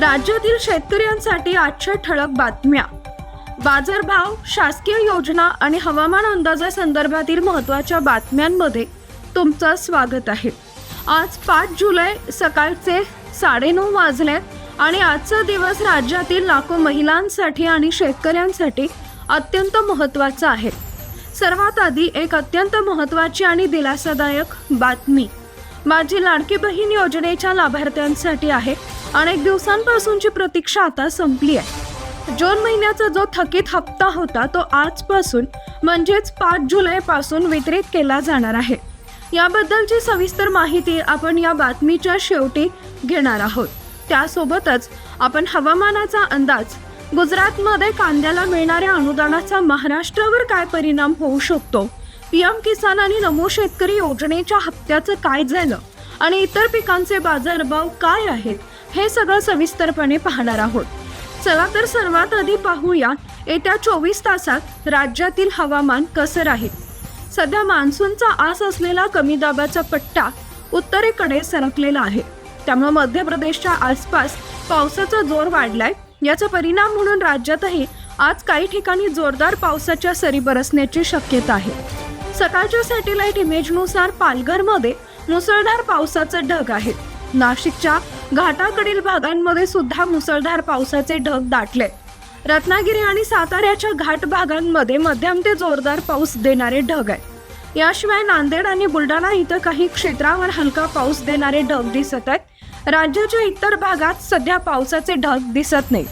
राज्यातील शेतकऱ्यांसाठी आजच्या ठळक बातम्या. बाजारभाव शासकीय योजना आणि हवामान अंदाजासंदर्भातील महत्त्वाच्या बातम्यांमध्ये तुमचं स्वागत आहे. आज पाच जुलै सकाळचे साडेनऊ वाजले आणि आजचा दिवस राज्यातील लाखो महिलांसाठी आणि शेतकऱ्यांसाठी अत्यंत महत्त्वाचा आहे. सर्वात आधी एक अत्यंत महत्त्वाची आणि दिलासादायक बातमी. माझी लाडकी बहीण योजनेच्या लाभार्थ्यांसाठी आहे अनेक दिवसांपासूनची प्रतीक्षा आता संपली आहे. जून महिन्याचा जो थकीत हप्ता होता तो आजपासून म्हणजेच पाच जुलैपासून वितरित केला जाणार आहे. याबद्दलची सविस्तर माहिती आपण या बातमीच्या शेवटी घेणार आहोत. त्यासोबतच आपण हवामानाचा अंदाज गुजरातमध्ये कांद्याला मिळणाऱ्या अनुदानाचा महाराष्ट्रावर काय परिणाम होऊ शकतो पी एम किसान आणि नमो शेतकरी योजनेच्या हप्त्याचं काय झालं आणि इतर पिकांचे बाजारभाव काय आहेत हे सगळं सविस्तरपणे पाहणार आहोत. चला तर सर्वात आधी पाहूया येत्या चोवीस तासात राज्यातील हवामान कसं राहील? सध्या मान्सूनचा आस असलेला कमी दाबाचा पट्टा उत्तरेकडे सरकलेला आहे. त्यामुळे मध्य प्रदेशच्या आसपास पावसाचा जोर वाढलाय. याचा परिणाम म्हणून राज्यातही आज काही ठिकाणी जोरदार पावसाच्या सरी बरसण्याची शक्यता आहे. सकाळच्या सॅटेलाइट इमेजनुसार पालघरमध्ये मुसळधार पावसाचं ढग आहेत नाशिकच्या घाटाकडील भागांमध्ये सुद्धा मुसळधार पावसाचे ढग दाटले. रत्नागिरी आणि साताऱ्याच्या घाट भागांमध्ये मध्यम ते जोरदार पाऊस देणारे ढग आहेत. याशिवाय नांदेड आणि बुलढाणा इथं काही क्षेत्रावर हलका पाऊस देणारे ढग दिसत आहेत. राज्याच्या इतर भागात सध्या पावसाचे ढग दिसत नाही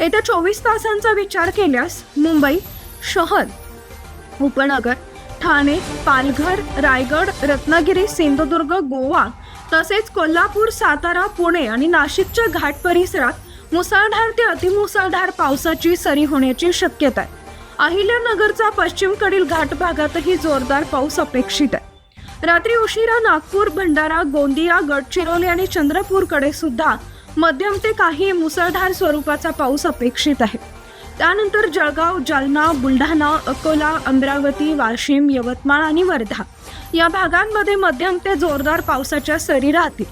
येत्या चोवीस तासांचा विचार केल्यास मुंबई शहर उपनगर ठाणे पालघर रायगड रत्नागिरी सिंधुदुर्ग गोवा तसेच कोल्हापूर सातारा पुणे आणि नाशिकच्या घाट परिसरात मुसळधार ते अतिमुसळधार पावसाची सरी होण्याची शक्यता आहे. अहिल्यानगरचा पश्चिमकडील घाट भागातही जोरदार पाऊस अपेक्षित आहे. रात्री उशिरा नागपूर भंडारा गोंदिया गडचिरोली आणि चंद्रपूरकडे सुद्धा मध्यम ते काही मुसळधार स्वरूपाचा पाऊस अपेक्षित आहे. त्यानंतर जळगाव जालना बुलढाणा अकोला अमरावती वाशिम यवतमाळ आणि वर्धा या भागांमध्ये मध्यम ते जोरदार पावसाच्या सरी राहतील.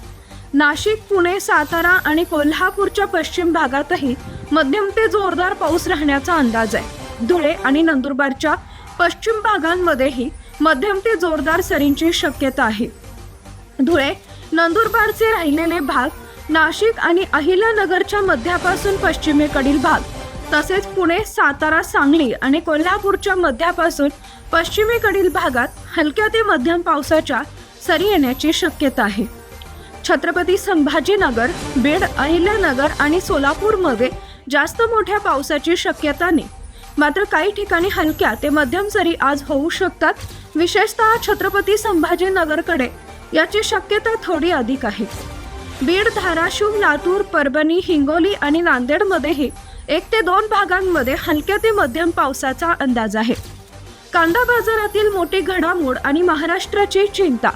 नाशिक पुणे सातारा आणि कोल्हापूरच्या पश्चिम भागातही मध्यम ते जोरदार पाऊस राहण्याचा अंदाज आहे. धुळे आणि नंदुरबारच्या पश्चिम भागांमध्येही मध्यम ते जोरदार सरींची शक्यता आहे. धुळे नंदुरबारचे राहिलेले भाग नाशिक आणि अहिल्यानगरच्या मध्यापासून पश्चिमेकडील भाग तसेच पुणे सातारा सांगली आणि कोल्हापूरच्या मध्यापासून पश्चिमेकडील भागात हलक्या ते मध्यम पावसाच्या सरी येण्याची शक्यता आहे. छत्रपती संभाजीनगर बीड अहिल्यानगर आणि सोलापूरमध्ये जास्त मोठ्या पावसाची शक्यता नाही. मात्र काही ठिकाणी हलक्या ते मध्यम सरी आज होऊ शकतात. विशेषतः छत्रपती संभाजीनगरकडे याची शक्यता थोडी अधिक आहे. बीड धाराशिव लातूर परभणी हिंगोली आणि नांदेडमध्येही एक ते दोन भागांमध्ये हलक्या ते मध्यम पावसाचा अंदाज आहे. कांदा बाजारातील मोठी घडामोड आणि महाराष्ट्राची चिंता.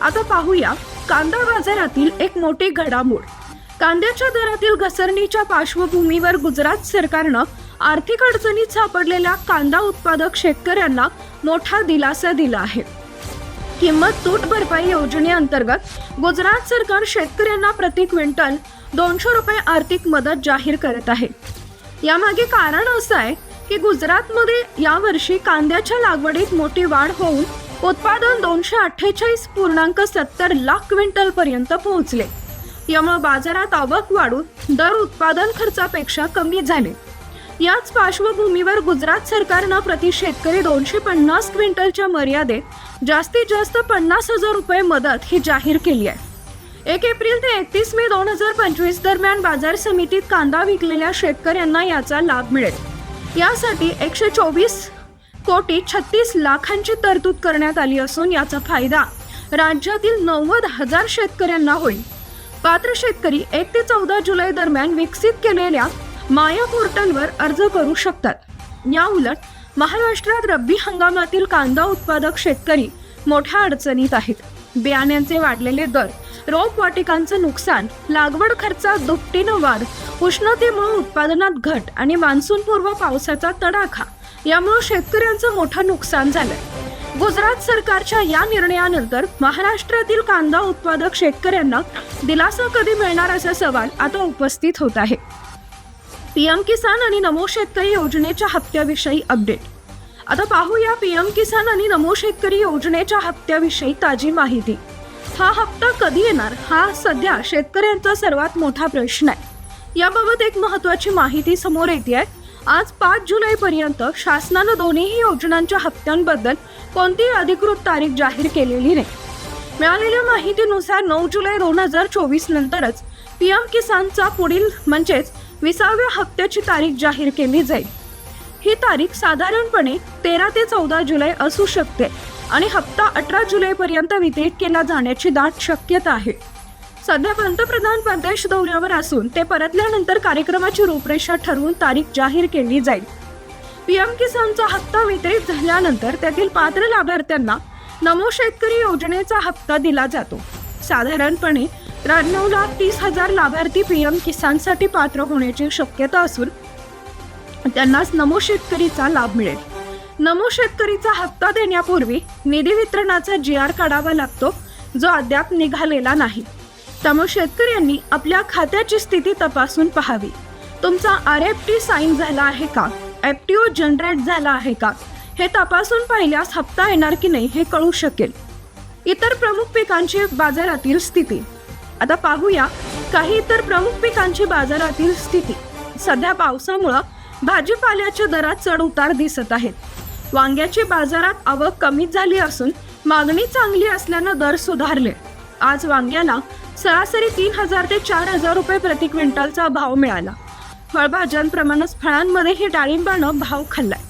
आता पाहूया कांदा बाजारातील एक मोठी घडामोड. कांद्याच्या दरातील घसरणीच्या पार्श्वभूमीवर गुजरात सरकारनं आर्थिक अडचणीत सापडलेल्या कांदा उत्पादक शेतकऱ्यांना मोठा दिलासा दिला आहे. किंमत तूट भरपाई योजनेअंतर्गत गुजरात सरकार शेतकऱ्यांना प्रति क्विंटल दोनशे रुपये आर्थिक मदत जाहीर करत आहे. यामागे कारण असं आहे की गुजरातमध्ये यावर्षी कांद्याच्या लागवडीत मोठी वाढ होऊन उत्पादन दोनशे अठ्ठेचाळीस पूर्णांक सत्तर लाख क्विंटल पर्यंत पोहोचले. यामुळे बाजारात आवक वाढून दर उत्पादन खर्चापेक्षा कमी झाले. याच पार्श्वभूमीवर गुजरात सरकारनं प्रति शेतकरी दोनशे पन्नास क्विंटलच्या मर्यादेत जास्तीत जास्त पन्नास हजार रुपये मदत ही जाहीर केली आहे. एक एप्रिल ते एकतीस मे दोन हजार पंचवीस दरम्यान बाजार समितीत कांदा विकलेल्या शेतकऱ्यांना याचा लाभ मिळेल. यासाठी एकशे चोवीस कोटी छत्तीस लाखांची तरतूद करण्यात आली असून याचा फायदा राज्यातील नव्वद हजार शेतकऱ्यांना होईल. पात्र शेतकरी एक ते चौदा जुलै दरम्यान विकसित केलेल्या माया पोर्टलवर अर्ज करू शकतात. या उलट महाराष्ट्रात रब्बी हंगामातील कांदा उत्पादक शेतकरी मोठ्या अडचणीत आहेत. बियाण्यांचे वाढलेले दर रोपवाटिकांचं नुकसान लागवड खर्चात दुपटीनं वाढ उष्णतेमुळे उत्पादनात घट आणि मान्सूनपूर्व पावसाचा तडाखा यामुळे शेतकऱ्यांचं मोठं नुकसान झालंय गुजरात सरकारच्या या निर्णयानंतर महाराष्ट्रातील कांदा उत्पादक शेतकऱ्यांना दिलासा कधी मिळणार असा सवाल आता उपस्थित होत आहे. पीएम किसान आणि नमो शेतकरी योजनेच्या हप्त्याविषयी अपडेट. आता पाहूया पीएम किसान आणि नमो शेतकरी योजनेच्या हप्त्याविषयी ताजी माहिती. हा हप्ता कधी येणार? हा सध्या शेतकऱ्यांचा सर्वात मोठा प्रश्न आहे. याबाबत एक महत्वाची माहिती समोर येते आहे आज पाच जुलैपर्यंत शासनानं दोन्ही योजनांच्या हप्त्यांबद्दल कोणतीही अधिकृत तारीख जाहीर केलेली नाही. मिळालेल्या माहितीनुसार नऊ जुलै दोन हजार चोवीस नंतरच पीएम किसानचा पुढील म्हणजेच विसाव्या हप्त्याची तारीख जाहीर केली जाईल. ही तारीख साधारणपणे तेरा ते चौदा जुलै असू शकते. आणि हप्ता अठरा जुलैपर्यंत वितरित केला जाण्याची दाट शक्यता आहे. सध्या पंतप्रधान परदेश दौऱ्यावर असून ते परतल्यानंतर कार्यक्रमाची रूपरेषा ठरवून तारीख जाहीर केली जाईल. पीएम किसानचा हप्ता वितरित झाल्यानंतर त्यातील पात्र लाभार्थ्यांना नमो शेतकरी योजनेचा हप्ता दिला जातो. साधारणपणे त्र्याण्णव लाख तीस हजार लाभार्थी पीएम किसानसाठी पात्र होण्याची शक्यता असून त्यांनाच नमो शेतकरीचा लाभ मिळेल. नमो शेतकरीचा हप्ता देण्यापूर्वी निधी वितरणाचा जी आर काढावा लागतो जो अद्याप निघालेला नाही. त्यामुळे शेतकऱ्यांनी आपल्या खात्याची स्थिती तपासून पाहावी. तुमचा आर एफ टी साईन झाला आहे का? एफ टी ओ जनरेट झाला आहे का? हे तपासून पाहिल्यास हप्ता येणार की नाही हे कळू शकेल. इतर प्रमुख पिकांची बाजारातील स्थिती. आता पाहूया काही इतर प्रमुख पिकांची बाजारातील स्थिती. सध्या पावसामुळं भाजीपाल्याच्या दरात चढ उतार दिसत आहेत वांग्याची बाजारात आवक कमी झाली असून मागणी चांगली असल्यानं दर सुधारले. आज वांग्याला सरासरी तीन हजार ते चार हजार रुपये प्रति क्विंटलचा भाव मिळाला. फळभाज्यांप्रमाणेच फळांमध्येही डाळिंबानं भाव खाल्लाय.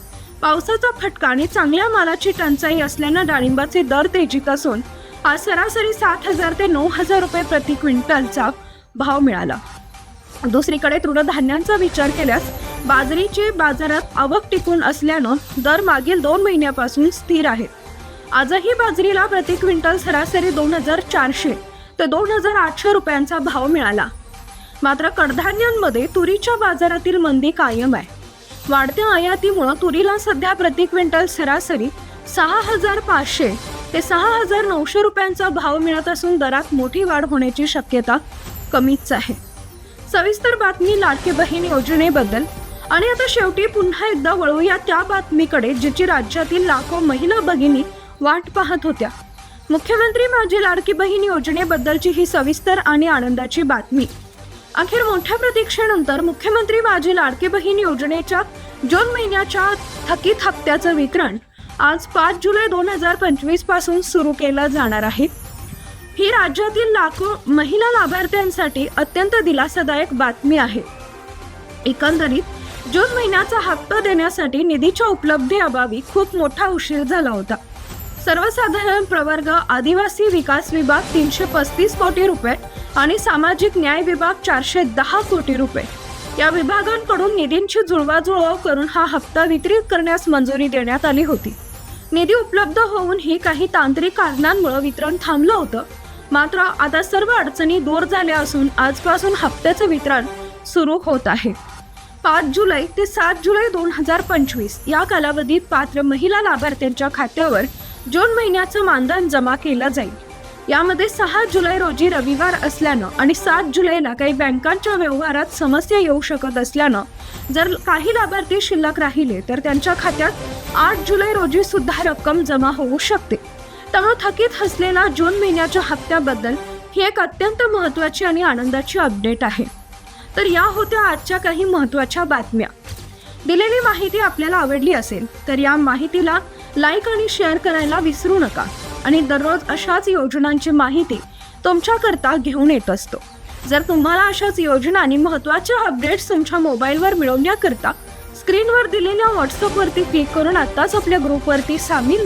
पावसाचा फटका आणि चांगल्या मालाची टंचाई असल्यानं डाळिंबाचे दर तेजीत असून आज सरासरी सात हजार ते नऊ हजार रुपये प्रति क्विंटलचा भाव मिळाला. दुसरीकडे तृणधान्यांचा विचार केल्यास बाजरीची बाजारात आवक टिकून असल्यानं दर मागील दोन महिन्यापासून स्थिर आहेत आजही बाजरीला प्रति क्विंटल सरासरी दोन हजार चारशे ते दोन हजार आठशे रुपयांचा भाव मिळाला. मात्र कडधान्यांमध्ये तुरीच्या बाजारातील मंदी कायम आहे. वाढत्या आयातीमुळं तुरीला सध्या प्रति क्विंटल सरासरी सहा हजार पाचशे ते सहा हजार नऊशे रुपयांचा भाव मिळत असून दरात मोठी वाढ होण्याची शक्यता कमीच आहे. सविस्तर बातमी लाडके बहीण योजनेबद्दल आणि आता शेवटी पुन्हा एकदा वळूया त्या बातमीकडे जिची राज्यातील लाखो महिला भगिनी वाट पाहत होत्या. मुख्यमंत्री माझी लाडकी बहीण योजनेबद्दलची ही सविस्तर आणि आनंदाची बातमी. अखेर मोठ्या प्रतीक्षेनंतर मुख्यमंत्री माझी लाडकी बहीण योजनेच्या जून महिन्याच्या थकीत हप्त्याचं वितरण आज पाच जुलै दोन हजार पंचवीसपासून सुरू केलं जाणार आहे. ही राज्यातील लाखो महिला लाभार्थ्यांसाठी अत्यंत दिलासादायक बातमी आहे. एकंदरीत जून महिन्याचा हप्ता देण्यासाठी निधीच्या उपलब्धीअभावी खूप मोठा उशीर झाला होता. सर्वसाधारण प्रवर्ग आदिवासी विकास विभाग तीनशे पस्तीस कोटी रुपये आणि सामाजिक न्याय विभाग चारशे दहा कोटी रुपये. या विभागांकडून निधींची जुळवाजुळव करून हा हप्ता वितरित करण्यास मंजुरी देण्यात आली होती. निधी उपलब्ध होऊन ही काही तांत्रिक कारणांमुळे वितरण थांबलं होतं. मात्र आता सर्व अडचणी दूर झाल्या असून आजपासून हप्त्याचं वितरण सुरू होत आहे. पाच जुलै ते सात जुलै दोन हजार पंचवीस या कालावधीत पात्र महिला लाभार्थ्यांच्या खात्यावर जून महिन्याचं मानधन जमा केलं जाईल. यामध्ये सहा जुलै रोजी रविवार असल्यानं आणि सात जुलैला काही बँकांच्या व्यवहारात समस्या येऊ शकत असल्यानं जर काही लाभार्थी शिल्लक राहिले तर त्यांच्या खात्यात आठ जुलै रोजी सुद्धा रक्कम जमा होऊ शकते. त्यामुळे थकीत असलेला जून महिन्याच्या हप्त्याबद्दल ही एक अत्यंत महत्त्वाची आणि आनंदाची अपडेट आहे. तर या होत्या आजच्या काही महत्त्वाच्या बातम्या. दिलेली माहिती आपल्याला आवडली असेल तर या माहितीला लाईक आणि शेअर करायला विसरू नका आणि दररोज अशाच योजनांची माहिती तुमच्याकरता घेऊन येत असतो. जर तुम्हाला अशाच योजना आणि महत्त्वाच्या अपडेट्स तुमच्या मोबाईलवर मिळवण्याकरता स्क्रीनवर दिलेल्या व्हॉट्सअपवरती क्लिक करून आत्ताच आपल्या ग्रुपवरती सामील